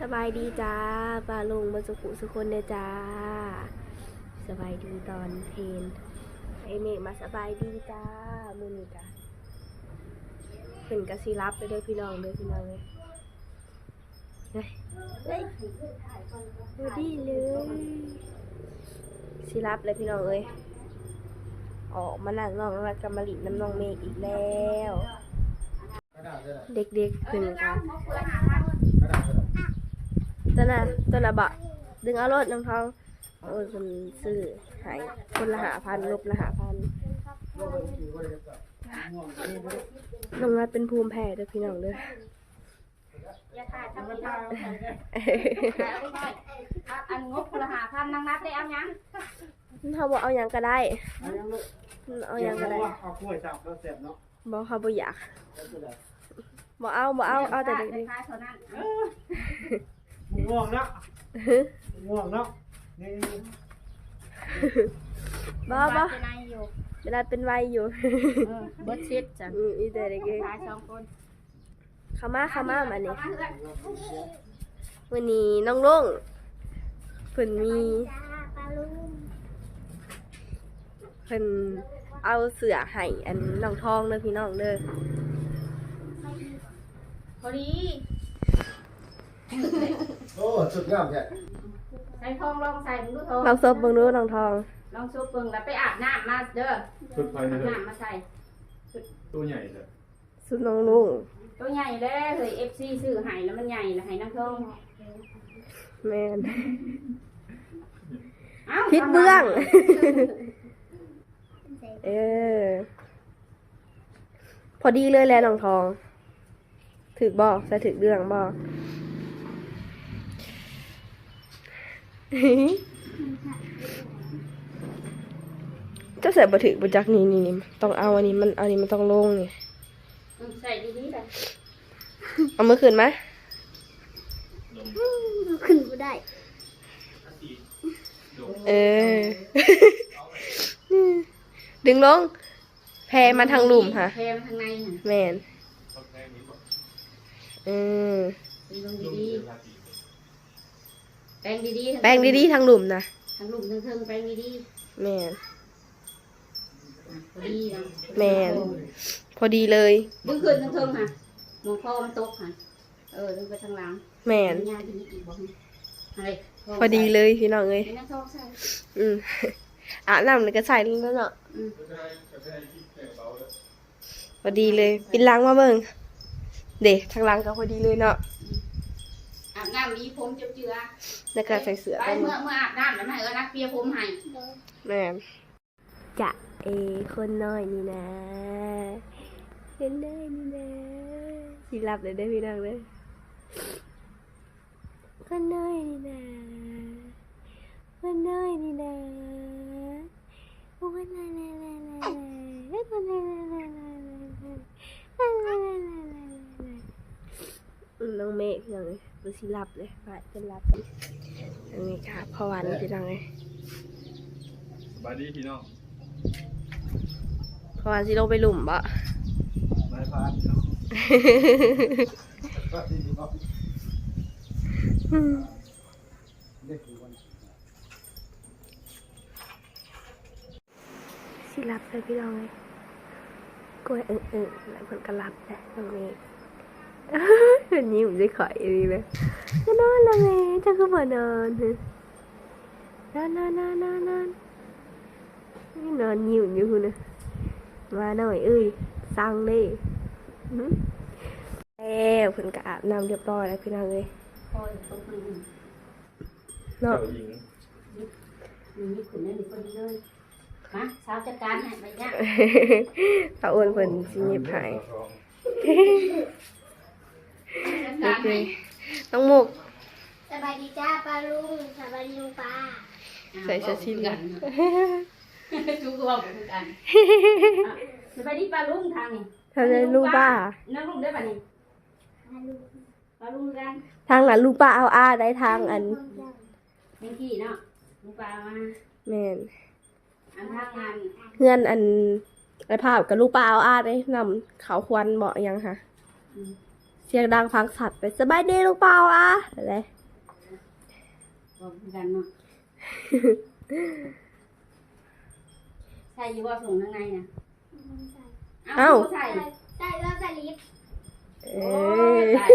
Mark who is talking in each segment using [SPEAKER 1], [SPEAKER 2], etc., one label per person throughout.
[SPEAKER 1] สบายดีจ้าปลาลุงมาสุขุสุคนเด้อจ้า สบายดีตอนเพลนไอเมฆมาสบายดีจ้ามือนี้จ้าเป็นกระสิรับไปด้อพี่น้องด้อพี่น้องเลยเฮ้ยเฮ้ยดูดีเลยสิรับเลยพี่น้องเอ้ยออกมานั่งน้องรักกำมะลิน้ำน้องเมฆอีกแล้ว เด็กๆขึ้นกัน ตอนน่ะตอนน่ะบะดึงเอารถน้องทองโอ้ยคนซื้อใหายคนละหาพันลบละหาพันน้องนัดเป็นภูมิแพ้เด้อพี่น้องเด้อ
[SPEAKER 2] อย่าถ่ายทำไม่ได้ถ่ายเอาไปหน่อยอะอันงบพลหาพันนางนับได้เอายัง
[SPEAKER 1] เขาบอกเอาหยังก็ได้
[SPEAKER 3] เอายังลูก
[SPEAKER 1] เอาหยังก็ได้
[SPEAKER 3] เอากล้วยจับแล้วเสร็จเนาะ
[SPEAKER 1] บอกเขาบ่อยาก
[SPEAKER 3] แล้วจะได้
[SPEAKER 1] บอกเอาบอกเอาเอาแต่เด็ก
[SPEAKER 2] ไง
[SPEAKER 3] ง่วงเนาะ
[SPEAKER 1] ๆฮึ
[SPEAKER 3] มึงง่วงเนาะนี่
[SPEAKER 1] บ่บ่
[SPEAKER 2] เป็นนายอยู่
[SPEAKER 1] เวลาเป็นวัยอยู่
[SPEAKER 2] เออเบิร์ดชิดจ้ะ
[SPEAKER 1] อืออีแต่เด็ก
[SPEAKER 2] ถ่ายสองคน
[SPEAKER 1] ๆเขามาเขามามานี่
[SPEAKER 2] เข้ามาเถอะ
[SPEAKER 1] วันนี้น้องลุงเพิ่นมีเพิ่นเอาเสือให้อันน้องทองเด้อพี่น้องเด้อ
[SPEAKER 2] พอดี
[SPEAKER 3] โอ้สุดยอดแท้
[SPEAKER 2] ใส่ทองลองใส่มึงดูทอง
[SPEAKER 1] ลองซบเบิ่งดูน้องทอง
[SPEAKER 2] ลองซุปเบิ่งแล้วไปอาบน้ำมาเด้อ
[SPEAKER 4] ชุดภาย
[SPEAKER 2] อา
[SPEAKER 4] ใน
[SPEAKER 2] บ
[SPEAKER 4] เลย
[SPEAKER 2] น้ำมาใส่
[SPEAKER 4] ตัวใหญ่เลย
[SPEAKER 1] สุดน้องลุง
[SPEAKER 2] ตัวใหญ่เลยเฮ้ยเอฟซีซื้อให้แล้วมันใหญ่แล้วให้น้ำทอง
[SPEAKER 1] แม่น
[SPEAKER 2] เอ้า
[SPEAKER 1] พิษเบื้อง เออ พอดีเลยแหละน้องทอง ถึกบอกใส่ถึกเรื่องบอก เจ้าใส่บะถึกบะจักนี่นี่นี่ต้องเอาอันนี้มันเอาอันนี้มันต้องลงนี่
[SPEAKER 2] อืมใส่ดีๆเลย
[SPEAKER 1] เอามือขึ้นไหม
[SPEAKER 5] ขึ้นก็ได้
[SPEAKER 1] เออ ดึงลง แพมาทางหลุมค่ะ
[SPEAKER 2] แพมาทางในน่ะ
[SPEAKER 1] แมนเออ
[SPEAKER 2] เป็นลงดีๆ แปรงดีๆ
[SPEAKER 1] แป้งดีๆทางหลุมนะ
[SPEAKER 2] ทางลุมทางเทิงแปรงดี
[SPEAKER 1] แมน
[SPEAKER 2] ๆอะพอดีนะ
[SPEAKER 1] แม่นพอดีเลย
[SPEAKER 2] ดึงขึ้นทางเทิงค่ะหมองคอมันตกค่ะ เออดึงไปทางหลัง
[SPEAKER 1] แมน
[SPEAKER 2] ยาดีอีกบอกให้อะไร
[SPEAKER 1] พอดีเลยพี่น้องเอ้ย
[SPEAKER 2] ไม่น่าชอบใส่
[SPEAKER 1] อืมอาบน้ำเลยก็ใส่ลงแล้วเนาะ
[SPEAKER 2] อืม
[SPEAKER 1] พอดีเลยปิดล้างมาเบิ่งเด็ทางหล้างก็พอดีเลยเนาะ
[SPEAKER 2] อาบ น้ำมีผมเจือเจือ
[SPEAKER 1] แล้วก็ใส่เสื้อ
[SPEAKER 2] ไป
[SPEAKER 1] กัน
[SPEAKER 2] เมื่อเมื่ออาบน้ำแล้วแม่เออนักเปียผมให้
[SPEAKER 1] แม่นจะเอคนน้อยนี่นะคนน้อยนี่นะสิรับเลยได้อพี่น้องเลยคนน้อยนี่นะคนน้อยนี่นะโอ้ยลาลาลาลาลาคนลาลาลาลาลาลาลาลาลาลาลาอืมน้องเมฆ พี่น้องเลยดูสิรับเลยไปเป็นรับอันนี้ค่ะพอวันพี่น้องเลย
[SPEAKER 4] บายดีพี่น้อง
[SPEAKER 1] เพราะว่าสิลงไปหลุมบ่
[SPEAKER 3] นายพานเนาะก็ดีเนาะเด็กอยู่วัน
[SPEAKER 1] สิรับเลยพี่น้องเลยกล้วยเอิงเอิงแล้วเพิ่นก็รับแหละน้องเมฆเพิ่นยิ้มสิข่อยดีเลยก็นอนและแม่จังคือบ่นอนนอนนอนนอนนอนนอนนี่นอนยิ้มอยู่พุ่นน่ะมาหน่อยเอ้ยสั่งเด้อื้อแล้วเพิ่นก็อาบน้ำเรียบร้อยแล้วพี่น้องเอ้ย
[SPEAKER 2] คอยตกมือ
[SPEAKER 1] เนาะ
[SPEAKER 4] เจ้าหญิง
[SPEAKER 2] มีขุนนั่นนี่พอดีเลยมาสาวจัดการให้ไปเนี่ย
[SPEAKER 1] พระอ้วนเพิ่นสิเงียบหาย
[SPEAKER 2] จัด
[SPEAKER 1] โอ
[SPEAKER 2] การ
[SPEAKER 1] เค
[SPEAKER 2] ให้
[SPEAKER 1] น้องมุก
[SPEAKER 5] สบายดีจ้าปลาลุงสบายดีลุงปลา
[SPEAKER 1] ใส่เสื้อชีพ
[SPEAKER 2] กันชูก็ว่าเหมือนกันสบายดีปลาลุงทางนี่
[SPEAKER 1] ทางนั้นลูกป้า
[SPEAKER 2] น้ำลุงได้ป่ะนี่
[SPEAKER 5] ปลาลุง
[SPEAKER 2] ปลาลุงกัน
[SPEAKER 1] ทางนั้นลูกป้าเอาอาได้ทางอัน
[SPEAKER 2] เป็นที่เนาะลุงปลามา
[SPEAKER 1] แม่น
[SPEAKER 2] อันทางงาน
[SPEAKER 1] เพื่อนอันไอภาพกับลูกป้าเอาอาได้นำเขาควันเหมาะยังค่ะ
[SPEAKER 2] อืม
[SPEAKER 1] สิสียงดังฟังสัตว์ไปสบายดีหรือเปล่าอะอะไร
[SPEAKER 2] บอกกันเนาะใส่อยี่ว่าถุงข้างในน่ะ
[SPEAKER 1] เอ้า
[SPEAKER 2] ใส่
[SPEAKER 5] ใส่แล้วใส่ลิป
[SPEAKER 1] เอ
[SPEAKER 2] โอ้
[SPEAKER 1] อย
[SPEAKER 2] ตาย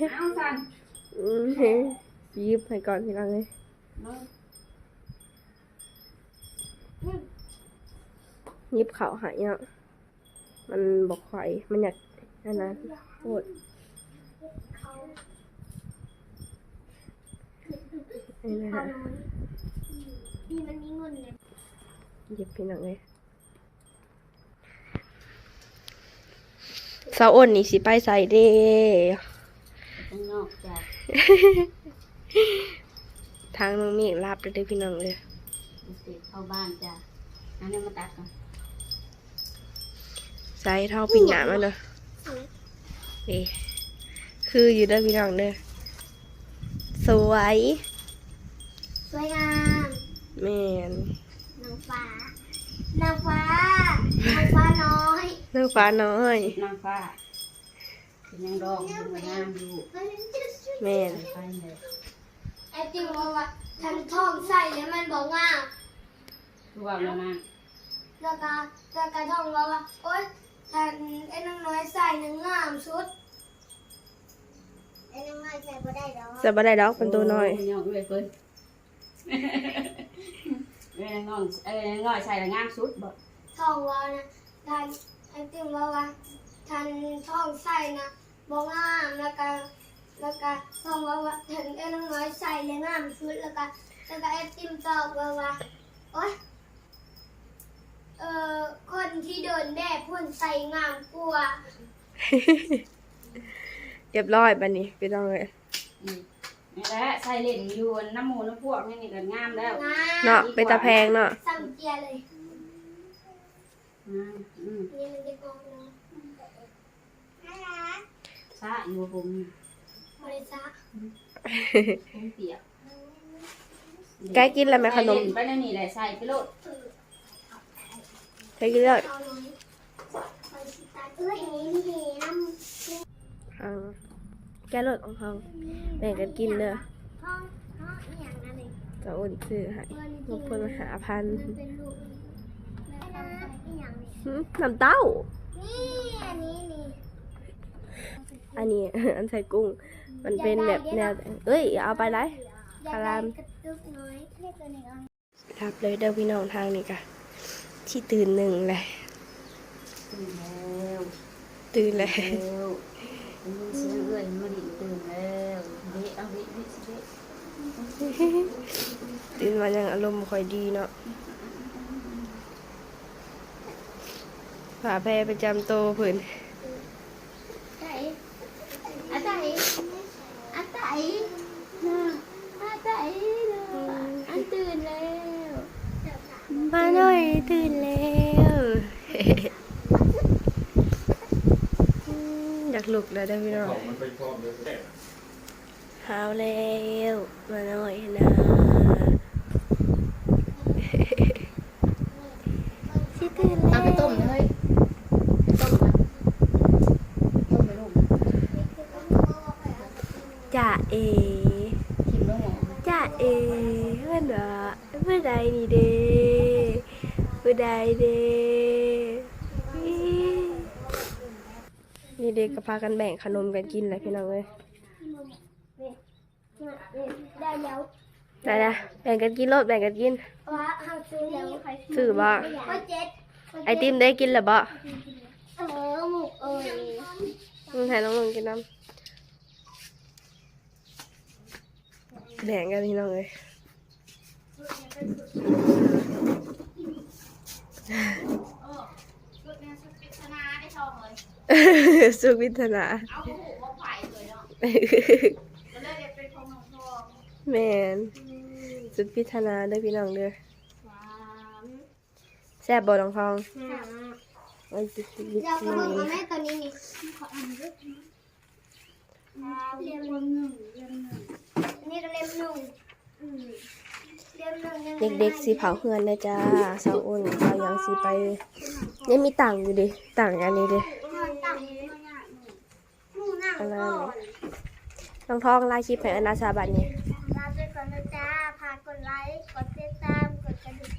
[SPEAKER 2] แล้วเอ้าสัน
[SPEAKER 1] อืมยิบให้ก่อนทีหลังเลย
[SPEAKER 2] มึง
[SPEAKER 1] ยิบเขาหายเนาะมันบอกไข่มันอยากอันนั้นโคตร
[SPEAKER 5] เขา
[SPEAKER 1] นี่นะ
[SPEAKER 5] เขา
[SPEAKER 1] ฮะ
[SPEAKER 5] น้อยนี่มันมีเงินไง
[SPEAKER 1] หยิบพี่หนังเลยสาวอ้นนี่สิไปใส่เด้
[SPEAKER 2] ข้างนอกจ้ะ
[SPEAKER 1] ทางน้องเมฆรับเด้อพี่น้องเลย
[SPEAKER 2] เสร็จเข้าบ้านจ้ะอันนี้มาตัดก่อน
[SPEAKER 1] ใส่เท่าปิ่นหนามันเด้อเด้ คืออยู่เด้อพี่น้องเด้อสวย
[SPEAKER 5] สวยงาม
[SPEAKER 1] แม่น
[SPEAKER 5] นางฟ้านางฟ้านางฟ้าน้อย
[SPEAKER 1] นางฟ้าน้อย
[SPEAKER 2] นางฟ้าเป็นยังดองเป็นงามอยู่
[SPEAKER 1] แม่น
[SPEAKER 2] ไปเลย
[SPEAKER 5] ไอ้จริงว่าว่าทันท่องใส่แล้วมันบอกว่า
[SPEAKER 2] ดูว่าแล้วนะ
[SPEAKER 5] แล้วก็แล้วก็ท่องว่าว่าโอ๊ยทันไอ้น้องน้อยใส่หนึ่งงามสุดไอ้น้องน้อยใส่บ่ได้ดอก
[SPEAKER 1] จะบ่ได้ดอกเป็นตัวน้อย
[SPEAKER 2] โยเลยเพิ่นเอ้ยน้องเอ้ยน้อยใส่ละงามสุดบ่
[SPEAKER 5] ท่องว่านะทันไอ้จริงว่าว่าทันท่องใส่นะบอกงามแล้วก็แล้วก็ท่องว่าว่าทันไอ้น้องน้อยใส่แล้วงามสุดแล้วก็แล้วก็ไอ้ติมตอบว่าว่าโอ๊ยเอ่อคนที่โดนแดดพ่นใส่งามกว่า
[SPEAKER 1] เรียบร้อยบัดนี้พี่น้องเลย
[SPEAKER 2] อืมนี่แหละใส่เล่นอยู่น้ำหมูน้ำพวกนี่นี่ก็งามแล้ว
[SPEAKER 5] งาม
[SPEAKER 1] เนาะเป็นตาแพงเนาะ
[SPEAKER 5] สั่งเกียร์เลย
[SPEAKER 2] อืมอืม
[SPEAKER 5] นี่มันจะกองเนาะน่ารัก
[SPEAKER 2] ซะอยู่ผม
[SPEAKER 5] บริษัท
[SPEAKER 2] ผมเปียก
[SPEAKER 1] ใกล้กินแล้วไหมขนม
[SPEAKER 2] ใส่เล่ไปในนี่แหละใส่ไปโลด
[SPEAKER 1] ใช้กินเลย
[SPEAKER 5] เอา แรอ
[SPEAKER 1] ทของเขาแบ่งกันกินเด้อ
[SPEAKER 5] ก็อุ่น
[SPEAKER 1] ซื้อให้ลงคนมาหาพัน
[SPEAKER 5] น้ำ
[SPEAKER 1] เต้า
[SPEAKER 5] อันนี้
[SPEAKER 1] อันใส่กุ้ง มันเป็นแบบแนวเอ้ย เอาไปไรคาราม
[SPEAKER 5] รั
[SPEAKER 1] บเลยเด้อพี่น้องทางนี่กะที่ตื่นหนึ่งเลย
[SPEAKER 2] ตื่นแล้ว
[SPEAKER 1] ตื่น
[SPEAKER 2] แล้ว ได้ยินเสียงเอื้อยมาดิตื่นแล้วเดะเอาเดะเดะเดะ
[SPEAKER 1] ตื่นมายังอารมณ์ค่อยดีเนาะผ่าแพรประจำโตเผื่น
[SPEAKER 5] ใจอาใจอาใจอาใจอันตื่นแล้ว
[SPEAKER 1] มาหน่อยตื่นแล้ว อืมอยากลุก แล้วเด้อพี่น้อง
[SPEAKER 4] ของมันไปพร้อมเลยแค่
[SPEAKER 1] หาวแล้วมาหน่อยนะสิตื่น
[SPEAKER 2] เอา
[SPEAKER 1] แล้ว
[SPEAKER 2] ไปต้มเลยต้มไปต้มไปลูก
[SPEAKER 1] จ่าเอ
[SPEAKER 2] ชิมแล้วหมอ
[SPEAKER 1] จ่าเอเพื่อนว่าเพื่อใดนี่เด้เพื่อใดเด้ นี่เด็กก็พากันแบ่งขนมกันกินเลยพี่น้องเอ้ย
[SPEAKER 5] ได้แล้ว
[SPEAKER 1] ได้ละแบ่งกันกินรถแบ่งกันกิน
[SPEAKER 5] ว่าเฮาซื้อแล้ว
[SPEAKER 1] ซื้อบ่ไอติมได้กินหรือบ่
[SPEAKER 5] เออหมูเอ้ย
[SPEAKER 1] มึงถ่ายน้องมึงกินน้ำแบ่งกันพี่น้องเลย
[SPEAKER 2] ชุดนี้ชุดปริศนาได้ชองเลย
[SPEAKER 1] สุขวิทนา
[SPEAKER 2] เอาหูมาไฟเลยเนาะก็เลยเด็กเป็นของน้องทอง
[SPEAKER 1] แมนสุดพิธนาเด้อพี่น้องเด้อ
[SPEAKER 2] หวาน
[SPEAKER 1] แซ่บบ่น้องทองโอ้ยสุดวิ
[SPEAKER 5] เรา
[SPEAKER 1] ท
[SPEAKER 5] ก็
[SPEAKER 1] นา
[SPEAKER 5] บอกว่าแม่ตัวนี้นี่ขออ่านด้วยเรียมหนึ่งเรียมหนึ่งนี่ก็เรียมหนึ่งอืมเรียมหนึ่งยังไง
[SPEAKER 1] เด็กๆสีเผาเฮือนนะจ้าสาวอ้นเขายังสีไปยังมีต่างอยู่ดิต่างอันนี้ดิ
[SPEAKER 5] ต่างๆเลยหมู่หน้า
[SPEAKER 1] อะไร
[SPEAKER 5] ก่อน
[SPEAKER 1] ท้องลาคลิปให้อนาซาบัดนี้
[SPEAKER 5] ลาไปก่อนนะจ้าฝากกดไลค์ กดติดตาม กดกระดิ่ง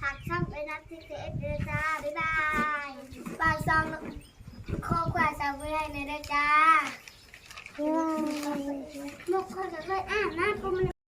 [SPEAKER 5] ฝากช่องไอ้นัททีเคเอฟด้วยจ้า บ๊ายบายฝากซองข้อความสาวไว้ให้ในด้วยจ้ามุกคนจะเลยอ่านหน้ากูมัน